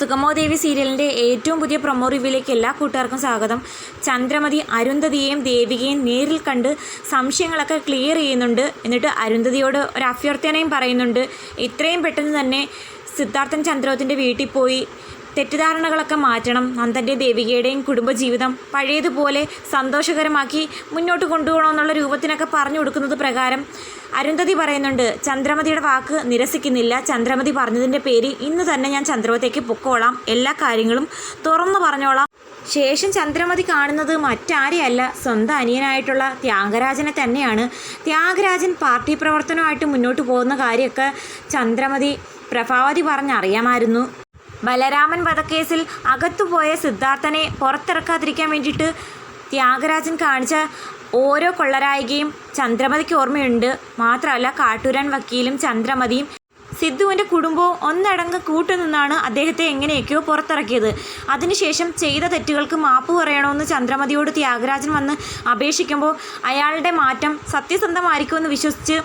സുഗമോ ദേവി സീരിയലിന്റെ ഏറ്റവും പുതിയ പ്രൊമോ റിവ്യൂയിലേക്ക് എല്ലാ കൂട്ടുകാർക്കും സ്വാഗതം. ചന്ദ്രമതി അരുന്ധതിയെയും ദേവികയും നേരിൽ കണ്ട് സംശയങ്ങളൊക്കെ ക്ലിയർ ചെയ്യുന്നുണ്ട്. എന്നിട്ട് അരുന്ധതിയോട് ഒരു അഭ്യർത്ഥനയും പറയുന്നുണ്ട്. ഇത്രയും പെട്ടെന്ന് തന്നെ സിദ്ധാർത്ഥൻ ചന്ദ്രോത്തിന്റെ വീട്ടിൽ പോയി. തെറ്റിദ്ധാരണകളൊക്കെ മാറ്റണം. നന്ദന്റെ ദേവികയുടെയും കുടുംബജീവിതം പഴയതുപോലെ സന്തോഷകരമാക്കി മുന്നോട്ട് കൊണ്ടുപോകണമെന്നുള്ള രൂപത്തിനൊക്കെ പറഞ്ഞു കൊടുക്കുന്നത് പ്രകാരം അരുന്ധതി പറയുന്നുണ്ട് ചന്ദ്രമതിയുടെ വാക്ക് നിരസിക്കുന്നില്ല. ചന്ദ്രമതി പറഞ്ഞതിന്റെ പേര് ഇന്ന് തന്നെ ഞാൻ ചന്ദ്രമതിക്ക് പൊക്കോളാം. എല്ലാ കാര്യങ്ങളും തുറന്നു പറഞ്ഞോളാം. ശേഷം ചന്ദ്രമതി കാണുന്നത് മറ്റാരെയല്ല. സ്വന്തം അനിയനായിട്ടുള്ള ത്യാഗരാജനെ തന്നെയാണ്. ത്യാഗരാജൻ പാർട്ടി പ്രവർത്തനമായിട്ട് മുന്നോട്ട് പോകുന്ന കാര്യമൊക്കെ ചന്ദ്രമതി പ്രഭാവതി പറഞ്ഞറിയാമായിരുന്നു. ബലരാമൻ വധക്കേസിൽ അകത്തുപോയ സിദ്ധാർത്ഥനെ പുറത്തിറക്കാതിരിക്കാൻ വേണ്ടിയിട്ട് ത്യാഗരാജൻ കാണിച്ച ഓരോ കൊള്ളരായികയും ചന്ദ്രമതിക്ക് ഓർമ്മയുണ്ട്. മാത്രമല്ല കാട്ടൂരാൻ വക്കീലും ചന്ദ്രമതിയും സിദ്ധുവിന്റെ കുടുംബവും ഒന്നടങ്കം കൂട്ടുനിന്നാണ് അദ്ദേഹത്തെ എങ്ങനെയൊക്കെയോ പുറത്തിറക്കിയത്. അതിനുശേഷം ചെയ്ത തെറ്റുകൾക്ക് മാപ്പ് പറയണമെന്ന് ചന്ദ്രമതിയോട് ത്യാഗരാജൻ വന്ന് അപേക്ഷിക്കുമ്പോൾ അയാളുടെ മാറ്റം സത്യസന്ധമായിരിക്കുമെന്ന് വിശ്വസിച്ച്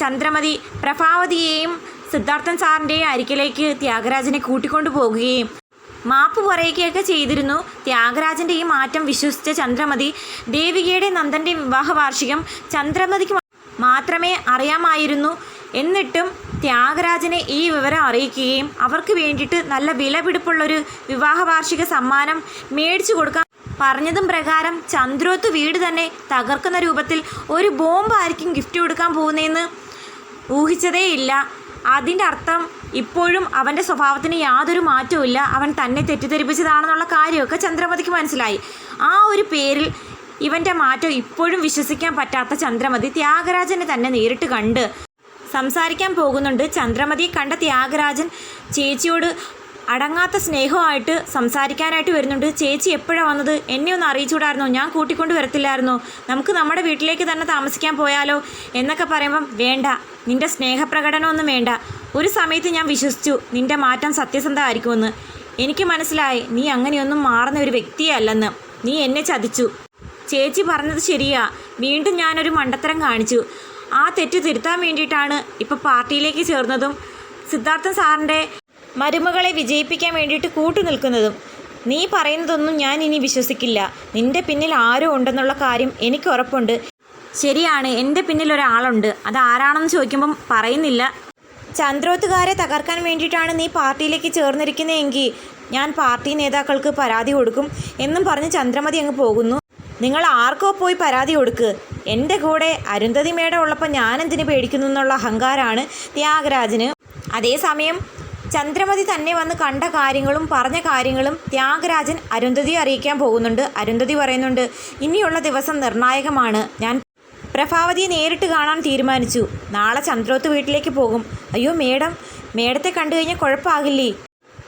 ചന്ദ്രമതി പ്രഭാവതിയെയും സിദ്ധാർത്ഥൻ സാറിന്റെ അരികിലേക്ക് ത്യാഗരാജനെ കൂട്ടിക്കൊണ്ടു പോകുകയും മാപ്പ് പറയുകയൊക്കെ ചെയ്തിരുന്നു. ത്യാഗരാജന്റെ ഈ മാറ്റം വിശ്വസിച്ച ചന്ദ്രമതി ദേവികയുടെ നന്ദന്റെ വിവാഹ വാർഷികം ചന്ദ്രമതിക്ക് മാത്രമേ അറിയാമായിരുന്നു. എന്നിട്ടും ത്യാഗരാജനെ ഈ വിവരം അറിയിക്കുകയും അവർക്ക് വേണ്ടിയിട്ട് നല്ല വിലപിടിപ്പുള്ളൊരു വിവാഹ വാർഷിക സമ്മാനം മേടിച്ചു കൊടുക്കാൻ പറഞ്ഞതും പ്രകാരം ചന്ദ്രോത്ത് വീട് തന്നെ തകർക്കുന്ന രൂപത്തിൽ ഒരു ബോംബായിരിക്കും ഗിഫ്റ്റ് കൊടുക്കാൻ പോകുന്നതെന്ന് ഊഹിച്ചതേയില്ല. അതിന്റെ അർത്ഥം ഇപ്പോഴും അവന്റെ സ്വഭാവത്തിന് യാതൊരു മാറ്റവും ഇല്ല. അവൻ തന്നെ തെറ്റിദ്ധരിപ്പിച്ചതാണെന്നുള്ള കാര്യമൊക്കെ ചന്ദ്രമതിക്ക് മനസ്സിലായി. ആ ഒരു പേരിൽ ഇവന്റെ മാറ്റം ഇപ്പോഴും വിശ്വസിക്കാൻ പറ്റാത്ത ചന്ദ്രമതി ത്യാഗരാജനെ തന്നെ നേരിട്ട് കണ്ട് സംസാരിക്കാൻ പോകുന്നുണ്ട്. ചന്ദ്രമതിയെ കണ്ട ത്യാഗരാജൻ ചേച്ചിയോട് അടങ്ങാത്ത സ്നേഹമായിട്ട് സംസാരിക്കാനായിട്ട് വരുന്നുണ്ട്. ചേച്ചി എപ്പോഴാണ് വന്നത്? എന്നെ ഒന്ന് അറിയിച്ചുകൂടായിരുന്നോ? ഞാൻ കൂട്ടിക്കൊണ്ട് വരത്തില്ലായിരുന്നോ? നമുക്ക് നമ്മുടെ വീട്ടിലേക്ക് തന്നെ താമസിക്കാൻ പോയാലോ? എന്നൊക്കെ പറയുമ്പം വേണ്ട. നിന്റെ സ്നേഹപ്രകടനമൊന്നും വേണ്ട. ഒരു സമയത്ത് ഞാൻ വിശ്വസിച്ചു നിന്റെ മാറ്റം സത്യസന്ധമായിരിക്കുമെന്ന്. എനിക്ക് മനസ്സിലായി നീ അങ്ങനെയൊന്നും മാറുന്ന ഒരു വ്യക്തിയല്ലെന്ന്. നീ എന്നെ ചതിച്ചു. ചേച്ചി പറഞ്ഞത് ശരിയാ. വീണ്ടും ഞാനൊരു മണ്ടത്തരം കാണിച്ചു. ആ തെറ്റ് തിരുത്താൻ വേണ്ടിയിട്ടാണ് ഇപ്പോൾ പാർട്ടിയിലേക്ക് ചേർന്നതും. സിദ്ധാർത്ഥൻ സാറിന്റെ മരുമകളെ വിജയിപ്പിക്കാൻ വേണ്ടിയിട്ട് കൂട്ടു നിൽക്കുന്നതും. നീ പറയുന്നതൊന്നും ഞാൻ ഇനി വിശ്വസിക്കില്ല. നിന്റെ പിന്നിൽ ആരോ ഉണ്ടെന്നുള്ള കാര്യം എനിക്ക് ഉറപ്പുണ്ട്. ശരിയാണ് എന്റെ പിന്നിൽ ഒരാളുണ്ട്. അത് ആരാണെന്ന് ചോദിക്കുമ്പം പറയുന്നില്ല. ചന്ദ്രോത്തുകാരെ തകർക്കാൻ വേണ്ടിയിട്ടാണ് നീ പാർട്ടിയിലേക്ക് ചേർന്നിരിക്കുന്നതെങ്കിൽ ഞാൻ പാർട്ടി നേതാക്കൾക്ക് പരാതി കൊടുക്കും എന്നും പറഞ്ഞ് ചന്ദ്രമതി അങ്ങ് പോകുന്നു. നിങ്ങൾ ആർക്കോ പോയി പരാതി കൊടുക്ക്. എന്റെ കൂടെ അരുന്ധതി മേടം ഉള്ളപ്പോൾ ഞാനെന്തിനു പേടിക്കുന്നു എന്നുള്ള അഹങ്കാരാണ് ത്യാഗരാജന്. അതേസമയം ചന്ദ്രമതി തന്നെ വന്ന് കണ്ട കാര്യങ്ങളും പറഞ്ഞ കാര്യങ്ങളും ത്യാഗരാജൻ അരുന്ധതി അറിയിക്കാൻ പോകുന്നുണ്ട്. അരുന്ധതി പറയുന്നുണ്ട് ഇനിയുള്ള ദിവസം നിർണായകമാണ്. ഞാൻ പ്രഭാവതിയെ നേരിട്ട് കാണാൻ തീരുമാനിച്ചു. നാളെ ചന്ദ്രോത്ത് വീട്ടിലേക്ക് പോകും. അയ്യോ മേഡം മേഡത്തെ കണ്ടു കഴിഞ്ഞാൽ കുഴപ്പമാകില്ലേ?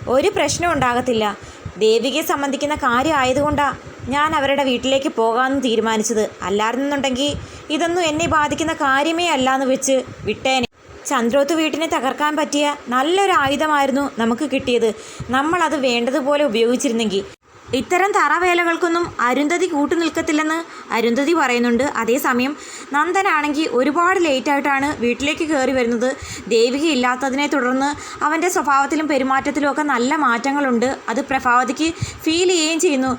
ഒരു പ്രശ്നം ഉണ്ടാകത്തില്ല. ദേവികയെ സംബന്ധിക്കുന്ന കാര്യം ആയതുകൊണ്ടാണ് ഞാൻ അവരുടെ വീട്ടിലേക്ക് പോകാമെന്ന് തീരുമാനിച്ചത്. അല്ലായിരുന്നുണ്ടെങ്കിൽ ഇതൊന്നും എന്നെ ബാധിക്കുന്ന കാര്യമേ അല്ലാന്ന് വെച്ച് വിട്ടേനെ. ചന്ദ്രോത്ത് വീട്ടിനെ തകർക്കാൻ പറ്റിയ നല്ലൊരു ആയുധമായിരുന്നു നമുക്ക് കിട്ടിയത്. നമ്മളത് വേണ്ടതുപോലെ ഉപയോഗിച്ചിരുന്നെങ്കിൽ. ഇത്തരം തറവേലകൾക്കൊന്നും അരുന്ധതി കൂട്ടു നിൽക്കത്തില്ലെന്ന് അരുന്ധതി പറയുന്നുണ്ട്. അതേസമയം നന്ദനാണെങ്കിൽ ഒരുപാട് ലേറ്റായിട്ടാണ് വീട്ടിലേക്ക് കയറി വരുന്നത്. ദേവിക ഇല്ലാത്തതിനെ തുടർന്ന് അവന്റെ സ്വഭാവത്തിലും പെരുമാറ്റത്തിലും ഒക്കെ നല്ല മാറ്റങ്ങളുണ്ട്. അത് പ്രഭാവതിക്ക് ഫീൽ ചെയ്യുകയും ചെയ്യുന്നു.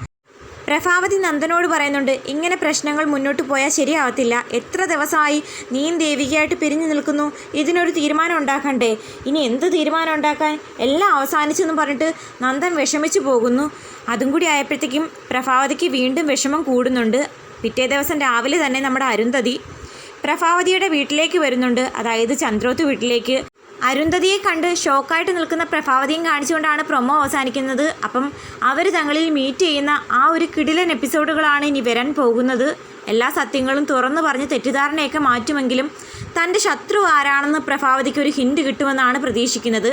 പ്രഭാവതി നന്ദനോട് പറയുന്നുണ്ട് ഇങ്ങനെ പ്രശ്നങ്ങൾ മുന്നോട്ട് പോയാൽ ശരിയാവത്തില്ല. എത്ര ദിവസമായി നീയും ദേവികയായിട്ട് പിരിഞ്ഞു നിൽക്കുന്നു. ഇതിനൊരു തീരുമാനം ഉണ്ടാക്കണ്ടേ? ഇനി എന്ത് തീരുമാനം ഉണ്ടാക്കാൻ? എല്ലാം അവസാനിച്ചെന്ന് പറഞ്ഞിട്ട് നന്ദൻ വിഷമിച്ചു പോകുന്നു. അതും കൂടി ആയപ്പോഴത്തേക്കും പ്രഭാവതിക്ക് വീണ്ടും വിഷമം കൂടുന്നുണ്ട്. പിറ്റേ ദിവസം രാവിലെ തന്നെ നമ്മുടെ അരുന്ധതി പ്രഭാവതിയുടെ വീട്ടിലേക്ക് വരുന്നുണ്ട്. അതായത് ചന്ദ്രോത്ത് വീട്ടിലേക്ക്. അരുന്ധതിയെ കണ്ട് ഷോക്കായിട്ട് നിൽക്കുന്ന പ്രഭാവതിയും കാണിച്ചുകൊണ്ടാണ് പ്രൊമോ അവസാനിക്കുന്നത്. അപ്പം അവർ തങ്ങളിൽ മീറ്റ് ചെയ്യുന്ന ആ ഒരു കിടിലൻ എപ്പിസോഡുകളാണ് ഇനി വരാൻ പോകുന്നത്. എല്ലാ സത്യങ്ങളും തുറന്നു പറഞ്ഞ് തെറ്റിദ്ധാരണയൊക്കെ മാറ്റുമെങ്കിലും തന്റെ ശത്രു ആരാണെന്ന് പ്രഭാവതിക്ക് ഒരു ഹിൻഡ് കിട്ടുമെന്നാണ് പ്രതീക്ഷിക്കുന്നത്.